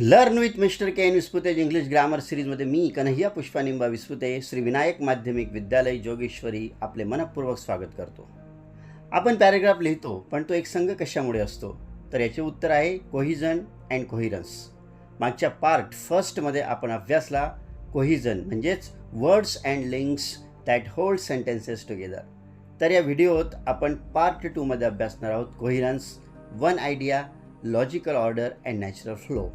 Learn with mister K N Vispute's English grammar सिरीजमध्ये मी कन्हैया पुष्पानिंबा विस्पुते श्री विनायक माध्यमिक विद्यालय जोगेश्वरी आपले मनपूर्वक स्वागत करतो. आपण पॅरेग्राफ लिहितो पण तो एक संघ कशामुळे असतो? तर याचे उत्तर आहे कोहिजन अँड कोहिरन्स मागच्या पार्ट फर्स्टमध्ये आपण अभ्यासला कोहिजन म्हणजेच words and links that hold sentences together तर या व्हिडिओत आपण पार्ट टूमध्ये अभ्यासणार आहोत coherence one idea logical order and natural flow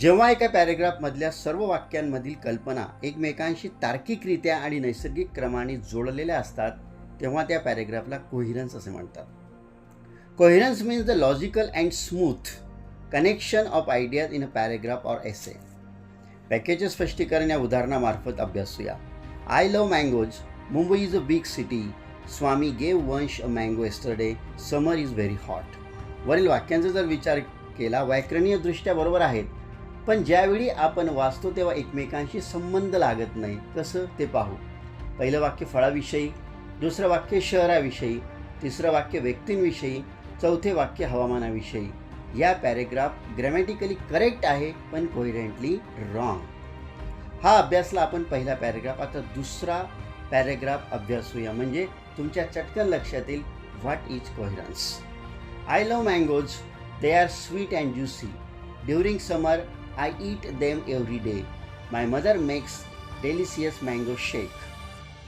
जेव्हा एका पॅरेग्राफमधल्या सर्व वाक्यांमधील कल्पना एकमेकांशी तार्किकरित्या आणि नैसर्गिक क्रमाने जोडलेल्या असतात तेव्हा त्या पॅरेग्राफला कोहिरन्स असे म्हणतात. Coherence means the logical and smooth connection of ideas in a paragraph or essay packages स्पष्टीकरण या उदाहरणामार्फत अभ्यासूया I love mangoes Mumbai is a big city Swami gave Vansh a mango yesterday summer is very hot वरील वाक्यांचा जर विचार केला व्याकरणीयदृष्ट्या बरोबर आहेत पण ज्यावेळी आपण वाचतो तेव्हा एकमेकांशी संबंध लागत नाही कसं? ते पाहू. पहिलं वाक्य फळाविषयी दुसरं वाक्य शहराविषयी तिसरं वाक्य व्यक्तींविषयी चौथे वाक्य हवामानाविषयी. या पॅरेग्राफ ग्रॅमॅटिकली करेक्ट आहे पण कोहिरेंटली रॉंग. हा अभ्यासला आपण पहिला पॅरेग्राफ आता दुसरा पॅरेग्राफ अभ्यासूया. म्हणजे तुमच्या चटकन लक्षात येईल what is coherence I love mangoes they are sweet and juicy during summer I eat them every day my mother makes delicious mango shake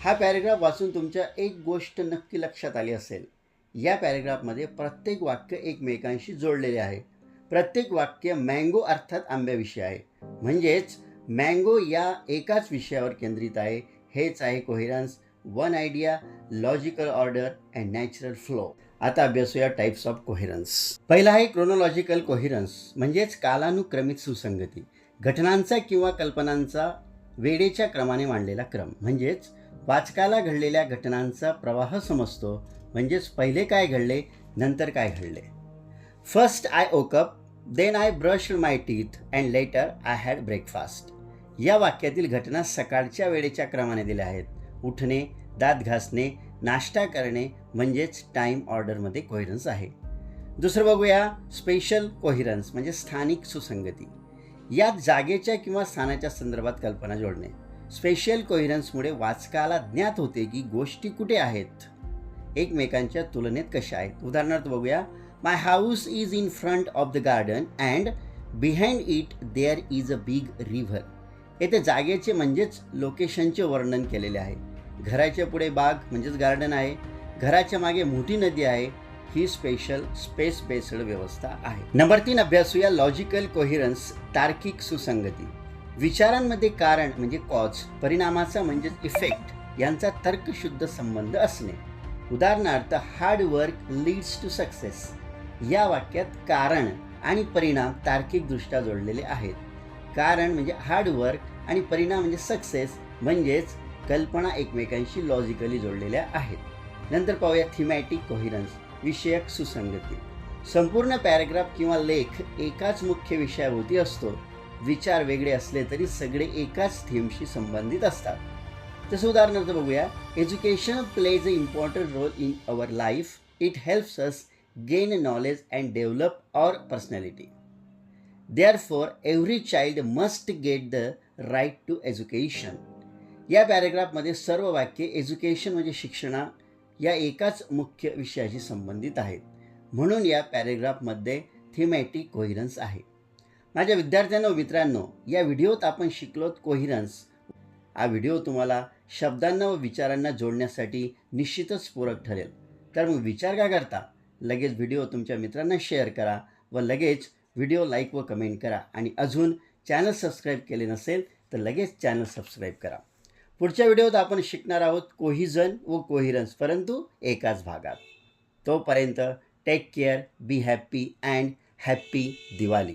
हा पॅरेग्राफ वाचून तुमच्या एक गोष्ट नक्की लक्षात आली असेल. या पॅरेग्राफमध्ये प्रत्येक वाक्य एकमेकांशी जोडलेले आहे. प्रत्येक वाक्य मँगो अर्थात आंब्याविषयी आहे. म्हणजेच मँगो या एकाच विषयावर केंद्रित आहे. हेच आहे coherence one idea logical order and natural flow आता अभ्यासूया टाईप्स ऑफ कोहिरन्स पहिला आहे क्रोनॉलॉजिकल कोहिरन्स म्हणजेच कालानुक्रमित सुसंगती. घटनांचा किंवा कल्पनांचा वेळेच्या क्रमाने मांडलेला क्रम म्हणजेच वाचकाला घडलेल्या घटनांचा प्रवाह समजतो म्हणजेच पहिले काय घडले नंतर काय घडले. First I woke up then I brush my teeth and later I had breakfast या वाक्यातील घटना सकाळच्या वेळेच्या क्रमाने दिल्या आहेत. उठणे दात घासणे नाश्ता करणे म्हणजेच टाईम ऑर्डरमध्ये कोहिरन्स आहे. दुसरं बघूया स्पेशल कोहिरन्स म्हणजे स्थानिक सुसंगती. यात जागेच्या किंवा स्थानाच्या संदर्भात कल्पना जोडणे. स्पेशल कोहिरन्समुळे वाचकाला ज्ञात होते की गोष्टी कुठे आहेत? एकमेकांच्या तुलनेत कशा आहेत? उदाहरणार्थ बघूया my house is in front of the garden and behind it there is a big river येथे जागेचे म्हणजेच लोकेशनचे वर्णन केलेले आहे. घराच्या पुढे बाग म्हणजेच गार्डन आहे. घराच्या मागे मोठी नदी आहे. ही स्पेशल स्पेस बेस्ड व्यवस्था आहे. नंबर तीन अभ्यासूया लॉजिकल कोहिरन्स तार्किक सुसंगती. विचारांमध्ये कारण म्हणजे कॉज परिणामाचा म्हणजेच इफेक्ट यांचा तर्कशुद्ध संबंध असणे. उदाहरणार्थ hard work leads to success या वाक्यात कारण आणि परिणाम तार्किकदृष्ट्या जोडलेले आहेत. कारण म्हणजे हार्ड वर्क आणि परिणाम म्हणजे सक्सेस म्हणजेच कल्पना एकमेकांशी लॉजिकली जोडलेल्या आहेत. नंतर पाहूया थिमॅटिक कोहिरन्स विषयक सुसंगती. संपूर्ण पॅरेग्राफ किंवा लेख एकाच मुख्य विषयाभोवती असतो. विचार वेगळे असले तरी सगळे एकाच थीमशी संबंधित असतात. तसं उदाहरणार्थ बघूया education plays a important role in our life it helps us gain knowledge and develop our personality therefore every child must get the right to education या पॅरेग्राफमध्ये सर्व वाक्ये एज्युकेशन म्हणजे शिक्षणा या एकाच मुख्य विषयाशी संबंधित आहेत. म्हणून या पॅरेग्राफमध्ये थिमॅटिक कोहिरन्स आहे. माझ्या विद्यार्थ्यांनो मित्रांनो या व्हिडिओत आपण शिकलोत कोहिरन्स हा व्हिडिओ तुम्हाला शब्दांना व विचारांना जोडण्यासाठी निश्चितच पूरक ठरेल. तर मग विचार का करता? लगेच व्हिडिओ तुमच्या मित्रांना शेअर करा व लगेच व्हिडिओ लाईक व कमेंट करा. आणि अजून चॅनल सबस्क्राईब केले नसेल तर लगेच चॅनल सबस्क्राईब करा. पुढच्या व्हिडिओत आपण शिकणार आहोत कोहिजन व कोहिरन्स परंतु एकाच भागात. तोपर्यंत take care be happy and happy Diwali.